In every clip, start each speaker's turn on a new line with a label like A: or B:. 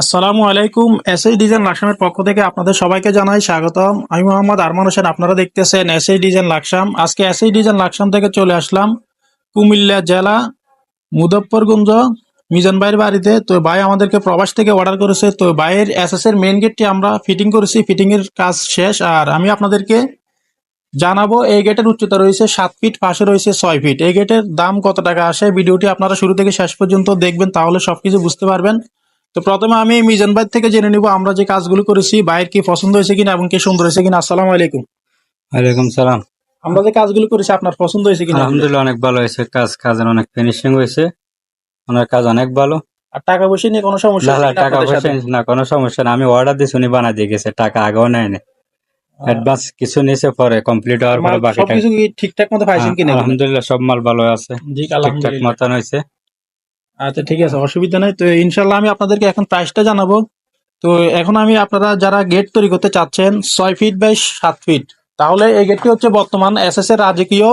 A: আসসালামু আলাইকুম। SS design লাকসামের পক্ষ থেকে আপনাদের সবাইকে জানাই স্বাগতম। আমি মোহাম্মদ আরমান হোসেন, আপনারা দেখতেছেন এসএস ডিজাইন লাকসাম আজকে এসএস ডিজাইন লাকসাম থেকে চলে আসলাম কুমিল্লা জেলা মুজফ্ফরগঞ্জ মিজান ভাইয়ের বাড়িতে। তো ভাই আমাদেরকে প্রবাস থেকে অর্ডার করেছে। তো ভাইয়ের এসএস এর মেইন গেটটি আমরা ফিটিং করেছি। ফিটিংয়ের কাজ শেষ। আর আমি আপনাদেরকে জানাব, এই গেটের উচ্চতা রয়েছে সাত ফিট পাশে রয়েছে ছয় ফিট এই গেটের দাম কত টাকা আসে? ভিডিওটি আপনারা শুরু থেকে শেষ পর্যন্ত দেখবেন, তাহলে সবকিছু বুঝতে পারবেন। তো প্রথমে আমি মিজান ভাই থেকে জেনে নিব আমরা যে কাজগুলো করেছি ভাইয়ের কি পছন্দ হয়েছে কিনা এবং কি সুন্দর হয়েছে কিনা। আসসালামু আলাইকুম।
B: ওয়ালাইকুম সালাম।
A: আমরা যে কাজগুলো করেছি আপনার পছন্দ হয়েছে কিনা?
B: আলহামদুলিল্লাহ অনেক ভালো হয়েছে। কাজ কাজের অনেক ফিনিশিং হয়েছে। ওনার কাজ অনেক ভালো।
A: আর টাকা পয়সা নিয়ে কোনো সমস্যা
B: না টাকা পয়সা না কোনো সমস্যা না। আমি অর্ডার দিয়েছি উনি বানা দিয়ে গেছে। টাকা আগেও নেয় না অ্যাডভান্স কিছু নিয়েছে পরে কমপ্লিট হওয়ার পরে বাকি টাকা
A: সবকিছু ঠিকঠাক মতো পাইছেন কিনা?
B: আলহামদুলিল্লাহ সব মাল ভালো আছে।
A: জি
B: ঠিকঠাক মতন হয়েছে।
A: আচ্ছা ঠিক আছে, অসুবিধা নেই। তো ইনশাল্লাহ আমি আপনাদেরকে এখন প্রাইসটা জানাব। তো এখন আমি আপনারা যারা গেট তৈরি করতে চাচ্ছেন, ছয় ফিট বাই সাত ফিট তাহলে এই গেটটি হচ্ছে বর্তমান এস এস এর রাজকীয়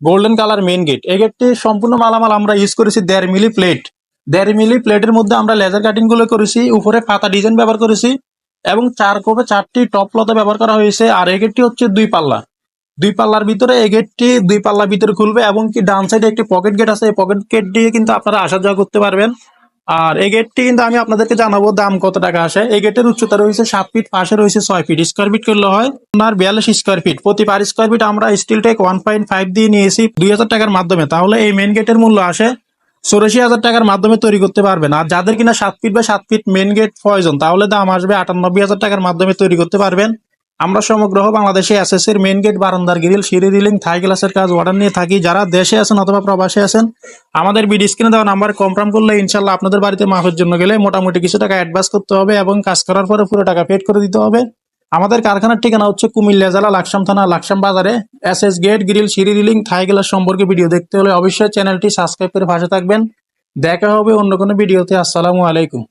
A: গোল্ডেন কালার মেন গেট এই গেটটি সম্পূর্ণ মালামাল আমরা ইউজ করেছি দেড় মিলি প্লেট দেড় মিলি প্লেটের মধ্যে আমরা লেজার কাটিংগুলো করেছি, উপরে পাতা ডিজাইন ব্যবহার করেছি এবং চার কোপে চারটি টপ লতা ব্যবহার করা হয়েছে। আর এই গেটটি হচ্ছে দুই পাল্লা। দুই পাল্লার ভিতরে এই গেটটি দুই পাল্লার ভিতরে খুলবে এবং কি ডান সাইডে একটি পকেট গেট আছে, এই পকেট গেট দিয়ে কিন্তু আপনারা আসা যাওয়া করতে পারবেন। আর এই গেটটি কিন্তু আমি আপনাদেরকে জানাব দাম কত টাকা আসে। এই গেটের উচ্চতা রয়েছে সাত ফিট পাশে রয়েছে ছয় ফিট স্কোয়ার ফিট করলে হয় আপনার বিয়াল্লিশ স্কোয়ার ফিট প্রতি পার স্কোয়ার ফিট আমরা steel take one point five দিয়ে নিয়েছি দুই হাজার টাকার মাধ্যমে। তাহলে এই মেন গেটের মূল্য আসে চৌরাশি হাজার টাকার মাধ্যমে তৈরি করতে পারবেন। আর যাদের কিনা সাত ফিট বা সাত ফিট মেন গেট প্রয়োজন, তাহলে দাম আসবে আটানব্বই হাজার টাকার মাধ্যমে তৈরি করতে পারবেন। আমরা সমগ্র বাংলাদেশে এসএস এর মেন গেট বারান্দার গ্রিল সিঁড়ি রিলিং থাই গ্লাসের কাজ অর্ডার নিয়ে থাকি। যারা দেশে আছেন অথবা প্রবাসে আছেন, আমাদের বিডি স্ক্রিনে দেওয়া নাম্বার কনফার্ম করলে ইনশাল্লাহ আপনাদের বাড়িতে মাফের জন্য গেলে মোটামুটি কিছু টাকা অ্যাডভান্স করতে হবে এবং কাজ করার পরে পুরো টাকা পেড করে দিতে হবে। আমাদের কারখানার ঠিকানা হচ্ছে কুমিল্লা জেলা, লাকসাম থানা, লাকসাম বাজারে। এস এস গেট গ্রিল সিঁড়ি রিলিং থাই গ্লাস সম্পর্কে ভিডিও দেখতে হলে অবশ্যই চ্যানেলটি সাবস্ক্রাইব করে পাশে থাকবেন। দেখা হবে অন্য কোনো ভিডিওতে আসসালামু আলাইকুম।